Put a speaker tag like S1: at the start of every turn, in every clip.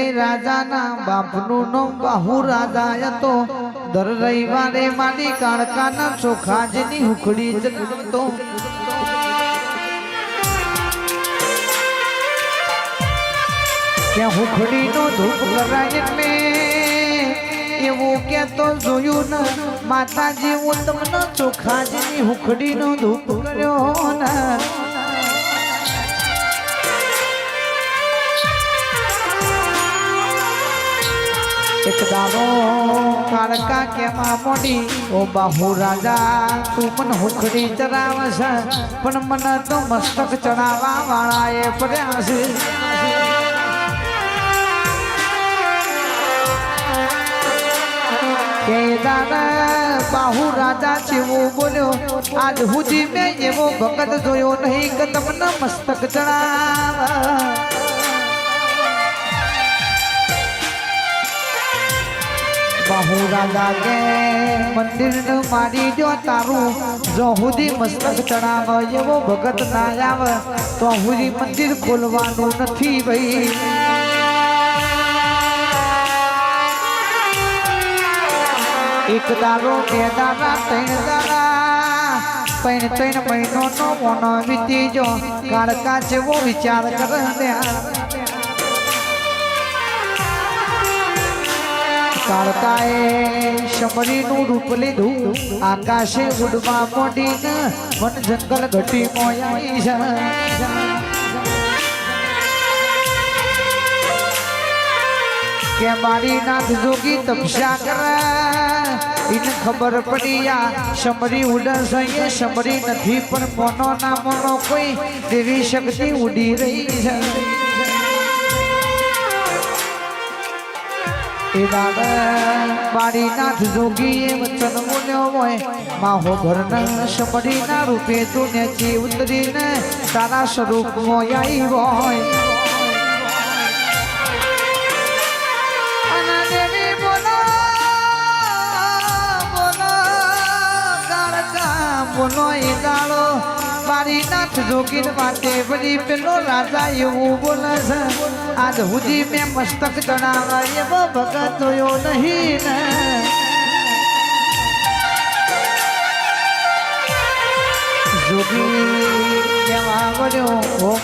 S1: તે રાજાના બાપનું નામ બાહુ રાજા હતો દર રવિવારે મારી કાળકાના ચોખાજની હુખડી જગતો ત્યાં હુખડીનો ધૂપ કરાય એટલે એવું કેતો જોયું ને માતાજી હું તમને ચોખાજની હુખડીનો ધૂપ કર્યો ને એક કારકા કેમાં મોડી? ઓ બાહુ રાજા, તું મને હુખડી ચરાવે છે પણ મને તો મસ્તક ચડાવવા વાળા એ પડ્યા છે બાહુ રાજા જેવો બોલ્યો, આજ સુધી મેં એવો ભગત જોયો નહીં કે તમને મસ્તક ચડાવ બાહુ રાજા મંદિરનું મંદિર મારી જો તારું જો હુદી મસ્તક ચડાવ ભગત ના આવે, તો મંદિર ખોલવાનું નથી ભાઈ. એક દારો બે દારા ત્રણ દારા ત્રણ ત્રણ મહિનો નો મોનો વીતી જો કાળકા જેવો વિચાર કરે કાળકાએ શમરીનું રૂપ લીધું. આકાશે ઉડવા મોડીને વન જંગલ ઘટી મોયાઈ કે મારી નાથ જોગી તપસ્યા કરે એને ખબર પડી આ શમરી ઉડસ એ શમરી નથી, પણ મોનો ના મોનો કોઈ દેવી શક્તિ ઉડી રહી છે. એ દાદા મારી નાથ વચન બોલ્યો હોય. માહો ભરના શમરીના રૂપે તું નેચી ઉતરીને તારા સ્વરૂપમાં આવી હોય. બોલો એ દાડો મારી નાથ જોગીન માટે બધી પેલો રાજા એવું બોલે છે, આજ સુધી મેં મસ્તક ચડાવા એવો ભગત જોયો નહીં ને. જોગી કેવા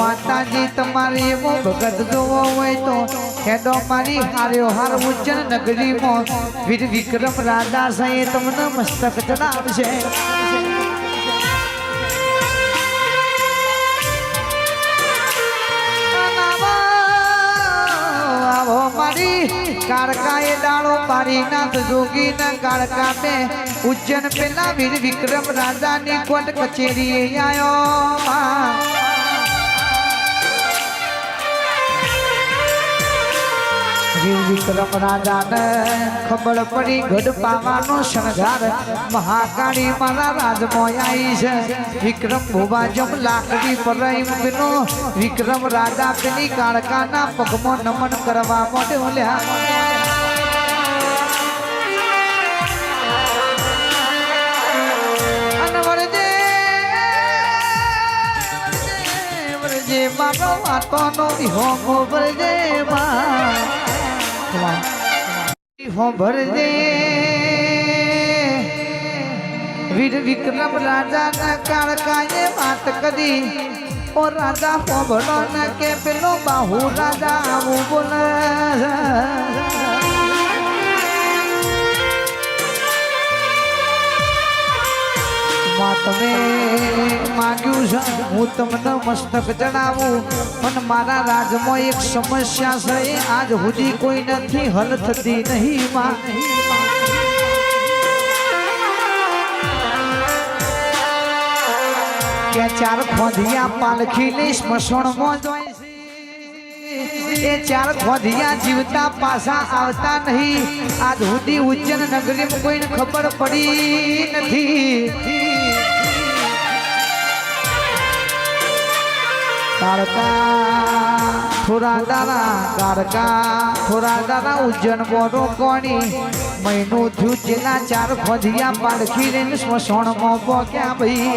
S1: માતાજી, તમારે એવો ભગત જોવો હોય તો મારી હાર્યો હાર ઉજ્જૈન નગરીમાં. વીર વિક્રમ રાજા સાંઈ તમને મસ્તક ચડાવશે. મારી કાળકાએ ડાળો મારી નાથ જોગી ના કાળકા બે ઉજ્જૈન પેલા વીર વિક્રમ રાજાની કોટ કચેરી આયો. વીર વિક્રમ રાજાને ખબર પડી ગઢ પાવાનો શણગાર મહાકાળી મારા રાજમાં આવી છે વિક્રમ ભોવા જમ લાકડી પરાઈ મૂકનો વિક્રમ રાજા પેલી કાળકાના પગમાં નમન કરવા માટે ઓલ્યા અને વરજે વરજે મારો વાતોનો વિહોમો વરજે માં હો ભરજે વીર વિક્રમ રાજા ના કાળકાએ વાત કરી. ઓ રાજા હોભળો ને કે પેલો બાહુ રાજા આવું બોલે. માં છે. હું તમને મસ્તક જણાવું. પણ મારા રાજમાં એક સમસ્યા છે. આજ સુધી કોઈ નથી, હલ થતી નહીં કે ચાર ખોધિયા પાલખી લઈ એ ચાર ખોધિયા જીવતા પાછા આવતા નહીં. આજ સુધી ઉજ્જૈન નગરીમાં કોઈને ખબર પડી નથી. કાળકા થોડા દાણા કાળકા થોડા દાણા ઉજ્જન બોરો કોણી મહિનો થયું જેના ચાર ખોધિયા પાડખી લઈને સ્મશાનમાં પોક્યા ભાઈ.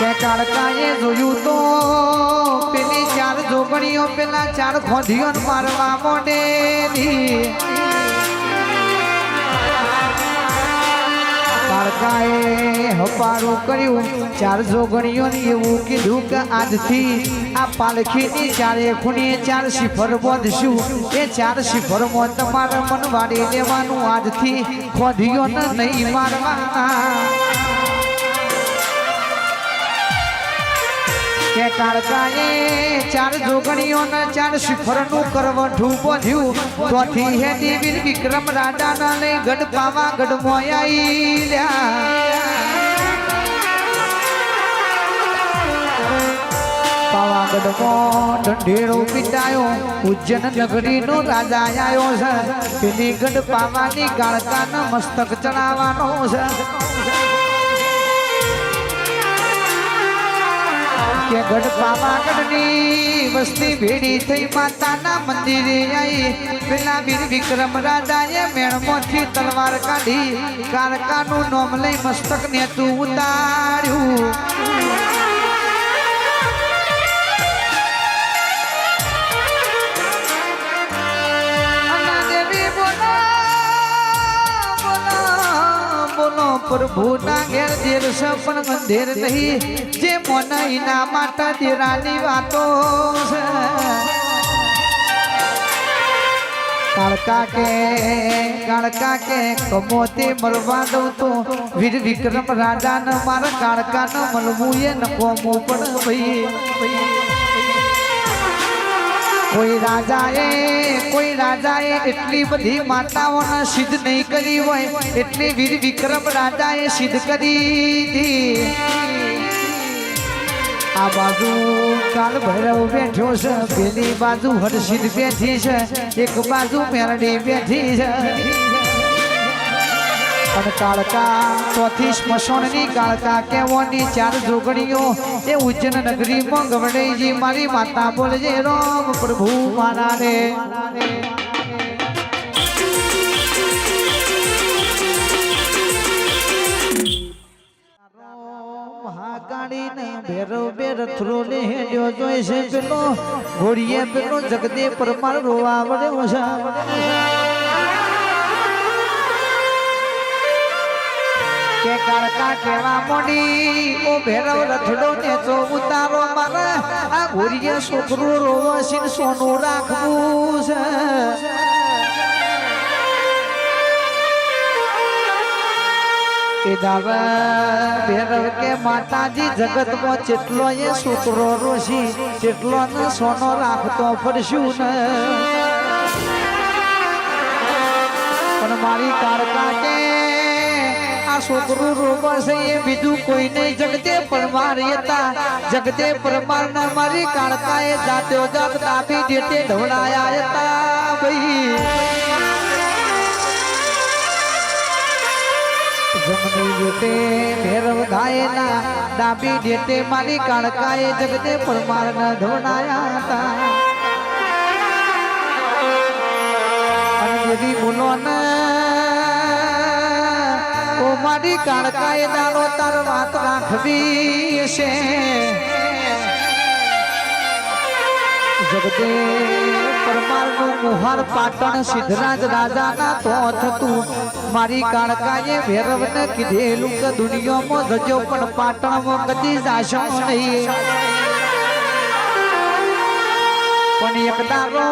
S1: કે કાળકાએ જોયું તો પેલી ચાર જોગણીઓ, પેલા ચાર ખોધીઓ મારવા મોડેલી કાળકાએ હપારું કર્યું. ચાર જોગણીઓને એવું કીધું કે આજથી આ પાલખીની ચારે ખૂણીએ ચાર શિફર બોધશું. એ ચાર શિફરમાં તમારે મન વાળી લેવાનું. આજથી ખોધીઓને નહીં મારવાના. કે કાળકાએ ચાર જોગણીઓના ચાર શિખરનું કરવઠું બધ્યું તોથી હે દેવી વિક્રમ રાજાના લઈ ગઢ પાવા ગઢ મોયાઈ પાવાગઢમાં ઢંઢેરો પીટાયો. રાજા આવ્યો છે. પેલી ગઢ પાવાની કાળકાના મસ્તક ચડાવવાનો છે. કે ગઢ પાવાગઢની વસ્તી ભેડી થઈ માતાના મંદિરે આવી પેલા વીર વિક્રમ રાજાએ મેણમાંથી તલવાર કાઢી. કારકાનું નોમ લઈ મસ્તક ને તું ઉતાર્યું. બોલો પ્રભુના ઘેર દેર પણ મંદિર નહીં. જે મોનઈના માતા દેરાની વાતો કાળકા કે કાળકા કે કમોતે મળવા દઉં તો વીર વિક્રમ રાજાને મારા કાળકાને મળવું એ નકોમું પણ ભાઈ. કોઈ રાજાએ કોઈ રાજાએ એટલી બધી માતાઓને સિદ્ધ નહીં કરી હોય, એટલી વીર વિક્રમ રાજાએ સિદ્ધ કરી હતી આ બાજુ કાલ ભૈરવ બેઠો છે, પેલી બાજુ હરસિદ્ધ બેઠી છે, એક બાજુ મેરડી બેઠી છે. અને કાળકા ચોથી સ્મશાનની કાળકા કેવોની ચાર જોગણીઓ, એ ઉજ્જૈન નગરીમાં ગવડેજી મારી માતા બોલજે રામ પ્રભુ મારા રે. મહાકાળીને ભેરવ બેર થ્રો ને હેડ્યો જોઈ પેલો, ઘોડીએ પેલો જગદે પરમાર રોવા વડે છે. કે કાળકા કેવા મોડી? ઓ ભેરવ રથડો ને જો ઉતારો મારે, આ ઘોડીએ છોકરું રોવસીન સોનું રાખવું છે. એ દાવા ભેરવ કે માતાજી, જગતમાં જેટલો એ છોકરો રોશી જેટલો ને સોનો રાખતો ફરશું ને. પણ મારી કાળકા કે છોકરું છે એ બીજું કોઈ નહીં જગતે પરમાર હતા. જગતે પરમાર ના મારી કાળકા એ જાત્યો જાત તાપી ડેટે ઢવડાયા હતા ભાઈ. મારી કાળકાએ જગતે પરમાર ન હતા. ઓ મારી કાળકાએ દાડો તાર વાત રાખવી છે જગદે પરમારનું મુહાર પાટણ સિદ્ધરાજ રાજાના તો થતું. મારી કાળકાએ ભૈરવને કીધેલું કે દુનિયામાં જજો પણ પાટણમાં કદી જાશો નહીં. પણ એક દારો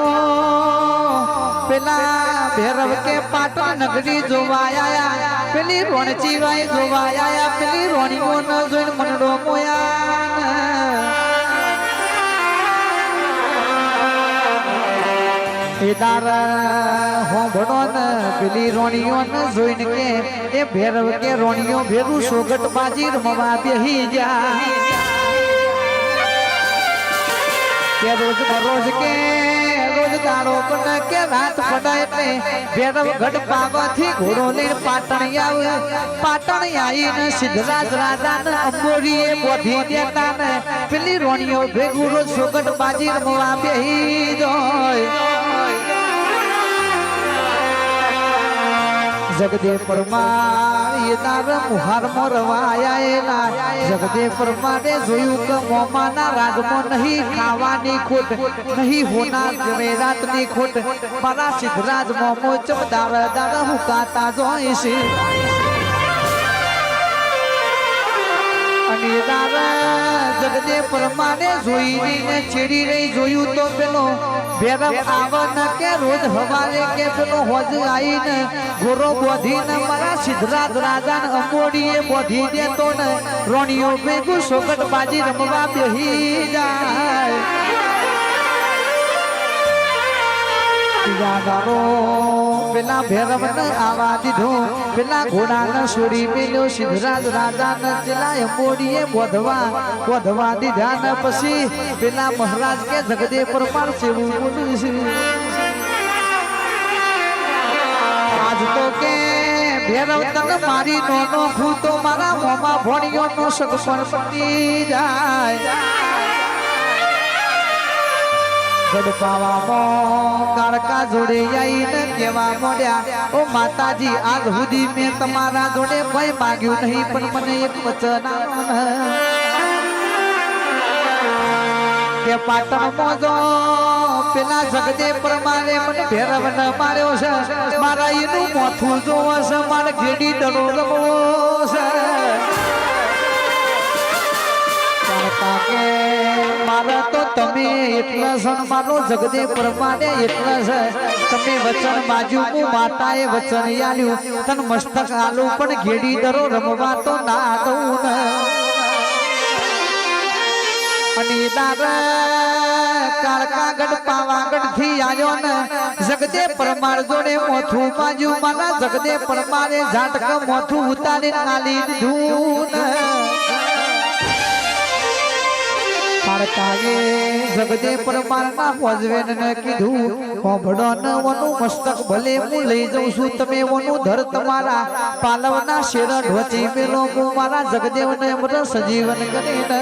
S1: પેલા ભૈરવ કે પાટણ નગરી જોવાયા પેલી રોણચીવાય જોવાયા પેલી રોણીઓ ન જોઈને મનડો મોયા એદાર હોંભળો ને પેલી રોણીઓ ને જોઈને કે, એ ભેરવ કે રોણીઓ, ભેરું સોગટ બાજી રમવા બેહી જા. કે રોજ બરોજ કે રોજ દાડો પણ કે રાત પડે એટલે ભેરવ ગઢ પાવાથી ઘોડો લઈને પાટણ આવ. પાટણ આવીને સિદ્ધરાજ રાજાને અંબોરીએ બોધી દેતા ને પેલી રોણીઓ ભેગુરો સોગટ બાજી રમવા બેહી જાય જગદે પરમાર તાર મુહાર મોરવાયા જગદે પરમારે જોયું કે મોમાના રાજમાં નહીં ખાવાની ખોટ, નહીં હોના જવેરાતની ખોટ. મારા સિદ્ધરાજ મોમો ચમદાર દાર હુકાતા જોઈ છે અને દાદા જગદે પરમાને જોઈને છેડી રહી જોયું તો પેલો ભેરવ આવન કે રોજ હવારે કે પેલો હોજ આઈને ગોરો બોધીને મારા સિદ્ધરાજ રાજાને અંગોડીએ બોધી દેતો ને રોણીઓ ભેગું સોગટ બાજી રમવા બેહી જાય. પેલા પેલા ઘોડાને છોડી મેલ્યો. સિદ્ધરાજ રાજાને પેલા એમોડીએ બોધવા દીધા ને પછી પેલા મહારાજ કે જગદે પરમાર સેવું છે? આજ તો કે ભેરવ તને મારી નો ભૂતો, મારા મોમાં ભણ્યો નો સગપણ પતી જાય. કાળકા જોડે આઈને કેવા મોડ્યા માતાજી, આજ સુધી મેં તમારા જોડે કોઈ માગ્યું નહીં, પણ મને એક કે પાટણ મોજો, પેલા જગદે પ્રમાણે મને ભેરવ ન માર્યો છે. મારા એનું મોથું જોવો છે મારે ઘેડી દડો રમવો છે. મારા તો તમે એટલા સણ મારો જગદે પરમાને એટલા છે. તમે વચન માજ્યું હું માતાએ વચન આલ્યું. તન મસ્તક આલુ પણ ઘેડી દરો રમવા તો ના દઉં અને દાદા કાળકાગઢ પાવાગઢથી આવ્યો ને. જગદે પરમાર જોડે મોથું બાજુ મારા જગદે પરમારે ઝાટક મોથું ઉતારી નાલી દીધું કાળકાએ જગદે પરમારના હોજવેન ને કીધું હોભડો ન વનું મસ્તક ભલે હું લઈ જઉં છું, તમે વનું ધર તમારા પાલવના શેર ઢોચી મેલો, હું મારા જગદેવને અમર સજીવન કરીને.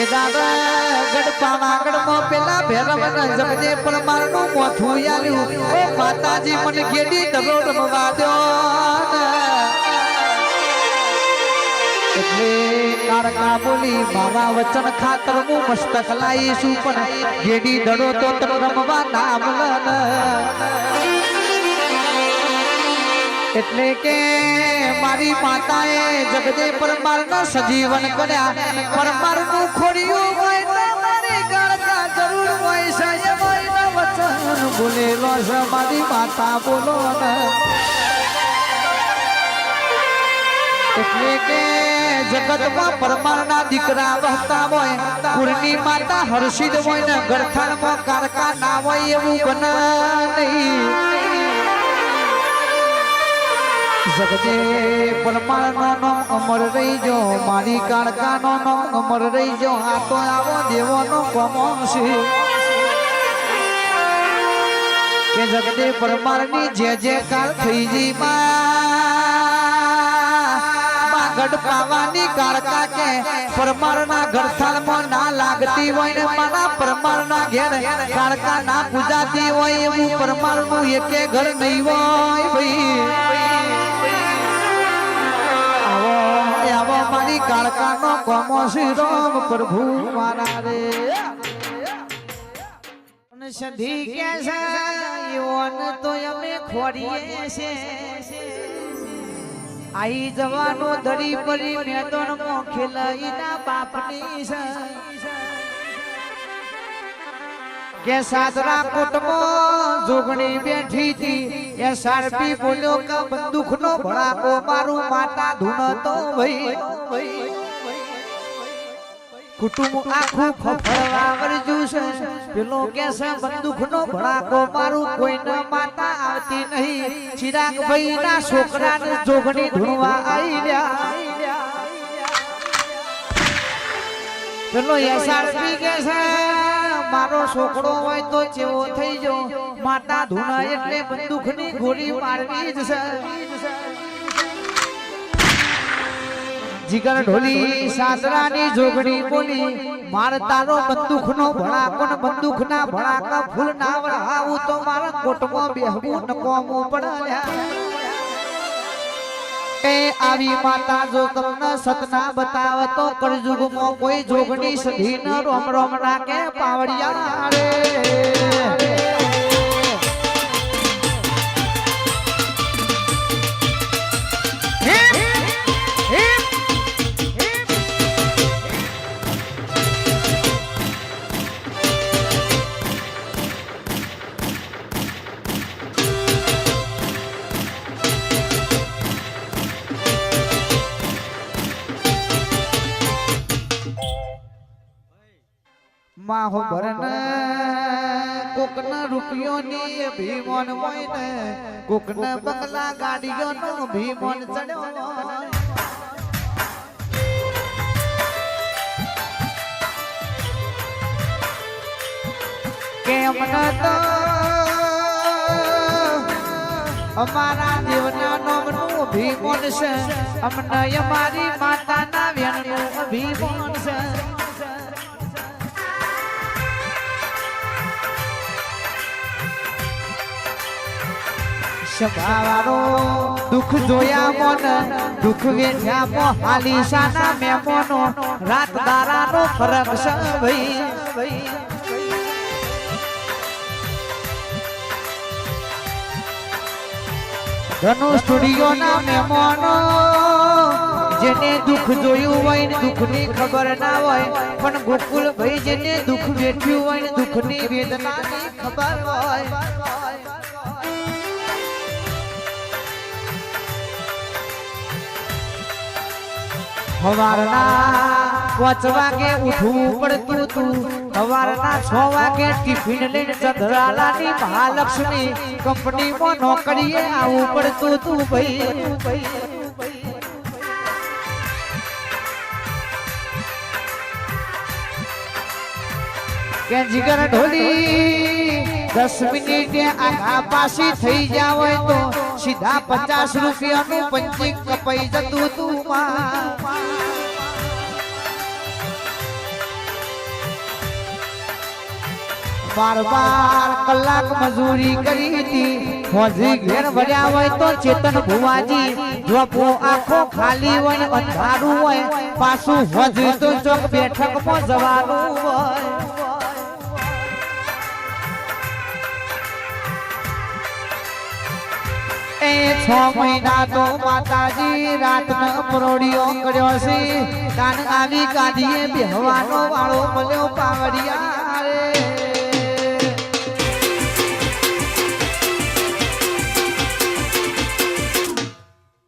S1: એ દાદા ગડપાના પેલા ભેરવન જગદે પરમારનું મોથું યાલ્યું ઓ માતાજી, મને ગેડી દરો રમવા દો. એટલે કારકા બોલી, મારા વચન ખાતર હું મસ્તક લાવીશું, પણ ગેડી દડો તો તમ રમવા ના એટલે કે મારી માતાએ જગદે પરમાર નો સજીવન કર્યા. પરમારનું ખોડિયું હોય તો મારી કાળકા જરૂર હોય છે. હોય વચન બોલેલો છે. મારી માતા બોલો એટલે કે જગતમાં પરમારના દીકરા વહતા હોય, કુળની માતા હર્ષિત હોય ને ગરથાણમાં કારકા ના હોય એવું બના નહીં. જગતે પરમારનો નામ અમર રહી જો મારી કાળકાનો નામ અમર રહીજો આ તો આવો દેવોનો કમો છે કે જગદે પરમારની જે જે કાળ થઈ જી માં ગઢ પાવાની કાળકા કે પરમારના ગરથાળમાં ના લાગતી હોય ને મારા પરમારના ઘેર કાળકા ના પૂજાતી હોય એવું પરમારનું એકે ઘર નહીં હોય ભાઈ. પ્રભુ મારા રે. સધી કે તો અમે ખોરીએ છે આઈ જવાનો પરી મેદોન મો ખેલઈના બાપની છે. કે સાદરા કોટમાં જોગણી બેઠી હતી. એ સારપી બોલ્યો કે બંદૂકનો ભળાકો મારું માતા ધૂનતો ભાઈ. કુટુંબ આખું ફફડવા વરજુ છે. પેલો કે છે, બંદૂકનો ભડાકો મારું કોઈને માતા આવતી નહીં. ચિરાગ ભાઈ ના છોકરાને જોગણી ધૂણવા આવી રહ્યા. પેલો એસઆરપી કે છે, મારો છોકરો હોય તો ચેવો થઈ જો માતા ધૂણા એટલે બંદૂકની ગોળી મારવી જ છે. જીગર ઢોલી સાસરાની જોગડી બોલી, માર તારો ભડાકો ને બંદૂકના ભડાકા ફૂલ ના વળાવું તો મારા કોટમાં બેહવું નકોમું પડ્યા એ આવી માતા જો તમને સતના બતાવ તો કળજુગમાં કોઈ જોગણી સધી ન રોમ રોમ રાખે પાવડિયા રે. કોકન બંગલા ગાડીઓનો ભીમોન ચડ્યો. કેમ ન તો અમારા દેવના નામનું ભીમોન છે. અમને અમારી માતાના ભી ભીમોન છે. સભાવાળો દુઃખ જોયા મન, દુઃખ વેઠ્યા મો હાલી સાના મેમોનો રાત દારાનો ફરક છે ભાઈ. ધનુ સ્ટુડિયો ના મહેમાનો, જેને દુઃખ જોયું હોય ને દુઃખની ખબર ના હોય, પણ ગોકુલ ભાઈ જેને દુઃખ વેઠ્યું હોય ને દુઃખની વેદનાની ખબર હોય. સવારના પાંચ વાગે ઉઠવું પડતું તું સવારના છ વાગે ટિફિન લઈને ચંદ્રાલાની મહાલક્ષ્મી કંપનીમાં નોકરીએ આવવું પડતું તું ભાઈ. કે જીગર ઢોલી? દસ મિનિટે આગા પાસી થઈ જાવ તો સીધા પચાસ રૂપિયાનું પંચી કપાઈ જતું તું માં. બાર બાર કલાક મજૂરી કરી હતી. હોજી ઘેર ભર્યા હોય તો ચેતન ભુવાજી જોપો આખો ખાલી હોય, અંધારું હોય. પાછું હોજી તો ચોક બેઠકમાં જવાનું હોય. એ છ મહિના તો માતાજી રાતનો પરોડિયો કર્યો છે. કાન આવી કાઢીએ, બેહવાનો વાળો મળ્યો પાવડિયા.